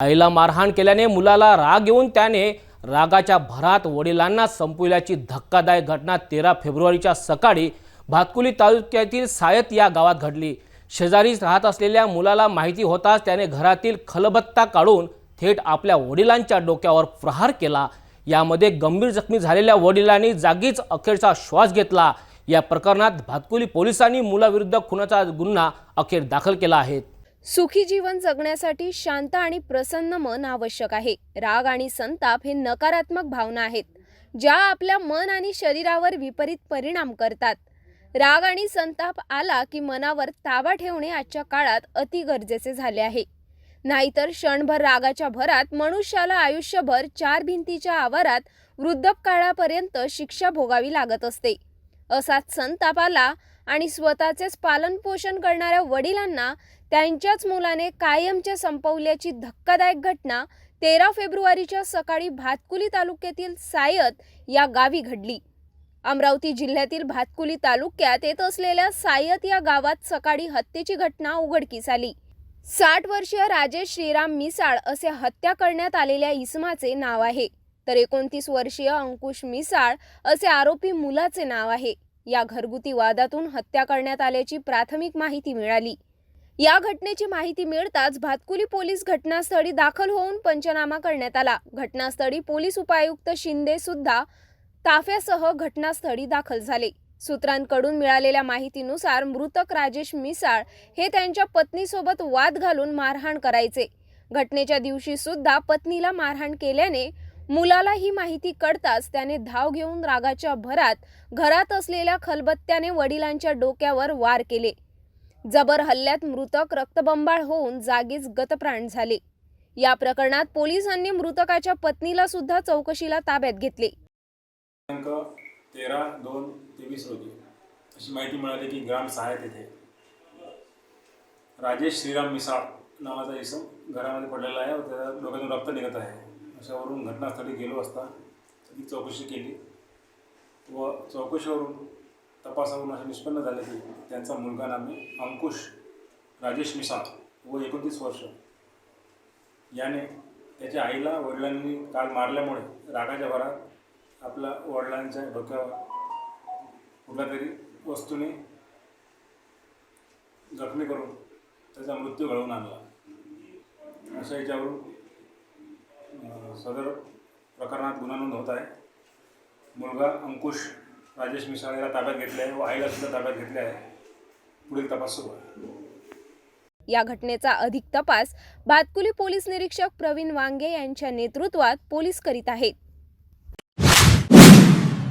आईला मारहाण केल्याने मुलाला राग येऊन त्याने रागाच्या भरात वडिलांना संपविल्याची धक्कादायक घटना तेरा फेब्रुवारीच्या सकाळी भातकुली तालुक्यातील सायत या गावात घडली. शेजारीच राहत असलेल्या मुलाला माहिती होताच त्याने घरातील खलबत्ता काढून थेट आपल्या वडिलांच्या डोक्यावर प्रहार केला. यामध्ये गंभीर जखमी झालेल्या वडिलांनी जागीच अखेरचा श्वास घेतला. या प्रकरणात भातकुली पोलिसांनी मुलाविरुद्ध खुनाचा गुन्हा अखेर दाखल केला आहे. सुखी जीवन जगण्यासाठी शांत आणि प्रसन्न मन आवश्यक आहे. राग आणि संताप हे नकारात्मक भावना आहेत ज्या आपल्या मन आणि शरीरावर विपरीत परिणाम करतात. राग आणि संताप आला की मनावर ताबा ठेवणे आजच्या काळात अति गरजेचे झाले आहे. नाहीतर क्षणभर रागाच्या भरात मनुष्याला आयुष्यभर चार भिंतीच्या आवारात वृद्धकाळापर्यंत शिक्षा भोगावी लागत असते. असाच संताप आला आणि स्वतःचेच पालनपोषण करणाऱ्या वडिलांना त्यांच्याच मुलाने कायमचे संपवल्याची धक्कादायक घटना तेरा फेब्रुवारीच्या सकाळी भातकुली तालुक्यातील सायत या गावी घडली. अमरावती जिल्ह्यातील भातकुली तालुक्यात येत असलेल्या सायत या गावात सकाळी हत्येची घटना उघडकीस आली. साठ वर्षीय राजेश श्रीराम मिसाळ असे हत्या करण्यात आलेल्या इसमाचे नाव आहे. तर एकोणतीस वर्षीय अंकुश मिसाळ असे आरोपी मुलाचे नाव आहे. या घरगुती वादातून हत्या करण्यात आल्याची प्राथमिक माहिती मिळाली. या घटनेची माहिती मिळताच भातकुली पोलीस घटनास्थळी दाखल होऊन पंचनामा करण्यात आला. घटनास्थळी पोलीस उपायुक्त शिंदे सुद्धा ताफ्यासह घटनास्थळी दाखल झाले. सूत्रांकडून मिळालेल्या माहितीनुसार मृतक राजेश मिसाळ हे त्यांच्या पत्नीसोबत वाद घालून मारहाण करायचे. घटनेच्या दिवशी सुद्धा पत्नीला मारहाण केल्याने मुलाला ही माहिती कळताच त्याने धाव घेऊन रागाच्या भरात घरात असलेल्या खलबत्त्याने वडिलांच्या डोक्यावर वार केले. जबर हल्ल्यात मृतक रक्तबंबाळ होऊन जागीच गतप्राण झाले. या प्रकरणात पोलिसांनी मृतकाच्या पत्नीला सुद्धा चौकशीला ताब्यात घेतले. तेरा दोन तेवीस रोजी अशी माहिती मिळाली की ग्राम सहाय्यत येथे राजेश श्रीराम मिसाळ नावाचा इसम घरामध्ये पडलेला आहे व त्याच्या डोक्यातून रक्त निघत आहे. अशावरून घटनास्थळी गेलो असता ती चौकशी केली. व चौकशीवरून तपासावरून असे निष्पन्न झाले की त्यांचा मुलगा नामे अंकुश राजेश मिसाळ व एकोणतीस वर्ष. याने त्याच्या आईला वडिलांनी काल मारल्यामुळे रागाच्या भरात आपल्या वडिलांच्या डोक्यावर कुठल्या तरी वस्तूने जखमी करून त्याचा मृत्यू घडवून आणला. अशा याच्यावरून सदर प्रकरणात गुन्हा नोंद होत आहे. मुलगा अंकुश राजेश मिसाळ याला ताब्यात घेतले आहे व आईला सुद्धा ताब्यात घेतले आहे पुढील तपास सुरू आहे. या घटनेचा अधिक तपास भातकुली पोलीस निरीक्षक प्रवीण वांगे यांच्या नेतृत्वात पोलीस करीत आहेत.